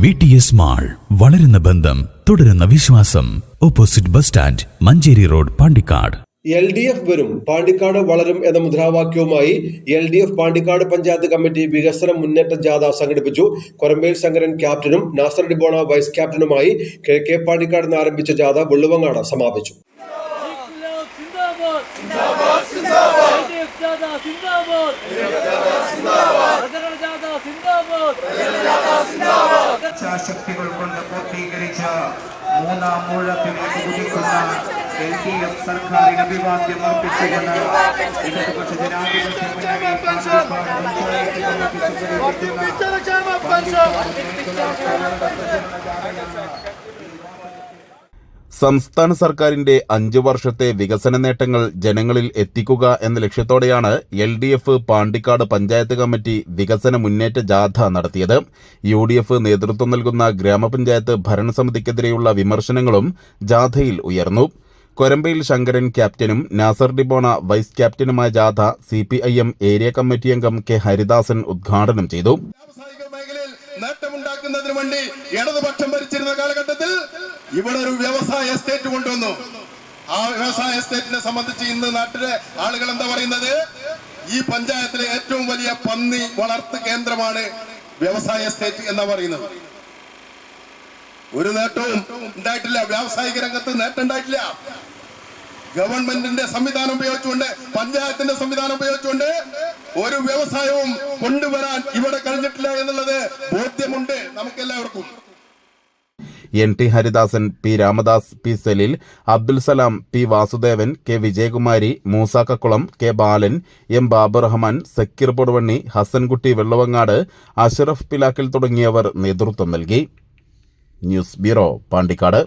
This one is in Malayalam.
വി ടി എസ് മാൾ വളരുന്ന ബന്ധം തുടരുന്ന വിശ്വാസം opposite bus stand Manjeri road Pandikkad L D F വരും പാണ്ടിക്കാട് വളരും എന്ന മുദ്രാവാക്യവുമായി L D F Pandikkad panchayat committee വികസന മുന്നേറ്റ ജാഥ സംഘടിപ്പിച്ചു കൊരമ്പേൽ ശങ്കരൻ ക്യാപ്റ്റനും നാസർ ഡിബോണ വൈസ് ക്യാപ്റ്റനുമായി കിഴക്കേ പാണ്ടിക്കാട് നിന്ന് ആരംഭിച്ച ജാഥ വെള്ളുവങ്ങാട് സമാപിച്ചു സിന്ദാബാദ് സിന്ദാബാദ് സിന്ദാബാദ് സിന്ദാബാദ് സിന്ദാബാദ് ಚಾಶಕ್ತಿಗೊಳ್ಕೊಂಡ ಮೂಲ ಮೂಲ ಕುಡಿಕೊಂಡ ಎಲ್ ಡಿ ಎಫ್ ಸರ್ಕಾರಿ ಅಭಿವಾದ್ಯ ಮರ್ಪಿಸಿಕೊಂಡ ವಿಗತ ವರ್ಷ ಜನಾಧಿಪತ್ಯ സംസ്ഥാന സർക്കാരിന്റെ അഞ്ചു വർഷത്തെ വികസന നേട്ടങ്ങൾ ജനങ്ങളിൽ എത്തിക്കുക എന്ന ലക്ഷ്യത്തോടെയാണ് L D F Pandikkad panchayat committee വികസന മുന്നേറ്റ ജാഥ നടത്തിയത്. യു ഡി എഫ് നേതൃത്വം നൽകുന്ന ഗ്രാമപഞ്ചായത്ത് ഭരണസമിതിക്കെതിരെയുള്ള വിമർശനങ്ങളും ജാഥയിൽ ഉയർന്നു. കൊരമ്പയിൽ ശങ്കരൻ ക്യാപ്റ്റനും നാസർ ഡിബോണ വൈസ് ക്യാപ്റ്റനുമായ ജാഥ സി ഏരിയ കമ്മിറ്റി അംഗം കെ ഹരിദാസൻ ഉദ്ഘാടനം ചെയ്തു. നേട്ടമുണ്ടാക്കുന്നതിന് വേണ്ടി ഇടതുപക്ഷം ഭരിച്ചിരുന്ന കാലഘട്ടത്തിൽ ഇവിടെ ഒരു വ്യവസായ എസ്റ്റേറ്റ് കൊണ്ടുവന്നു. ആ വ്യവസായ എസ്റ്റേറ്റിനെ സംബന്ധിച്ച് ഇന്ന് നാട്ടിലെ ആളുകൾ എന്താ പറയുന്നത്? ഈ പഞ്ചായത്തിലെ ഏറ്റവും വലിയ പന്നി വളർത്തു കേന്ദ്രമാണ് വ്യവസായ എസ്റ്റേറ്റ് എന്നാ പറയുന്നത്. ഒരു നേട്ടവും ഉണ്ടായിട്ടില്ല. വ്യാവസായിക രംഗത്ത് നേട്ടം ഉണ്ടായിട്ടില്ല. ഗവൺമെന്റിന്റെ സംവിധാനം ഉപയോഗിച്ചുകൊണ്ട് പഞ്ചായത്തിന്റെ സംവിധാനം ഉപയോഗിച്ചുകൊണ്ട് ഒരു വ്യവസായവും കൊണ്ടുവരാൻ ഇവിടെ കഴിഞ്ഞിട്ടില്ല എന്നുള്ളത് ബോധ്യമുണ്ട് നമുക്കെല്ലാവർക്കും. N T Haridasan P Ramadas P Salil Abdul Salam P Vasudevan K Vijayakumari Moosa Kakkulam K Balan M Babu Rahman Sakir Poduvanni Hasankutty Vellavangad Asharaf Pilakkal തുടങ്ങിയവർ നേതൃത്വം നൽകി. News bureau Pandikkad.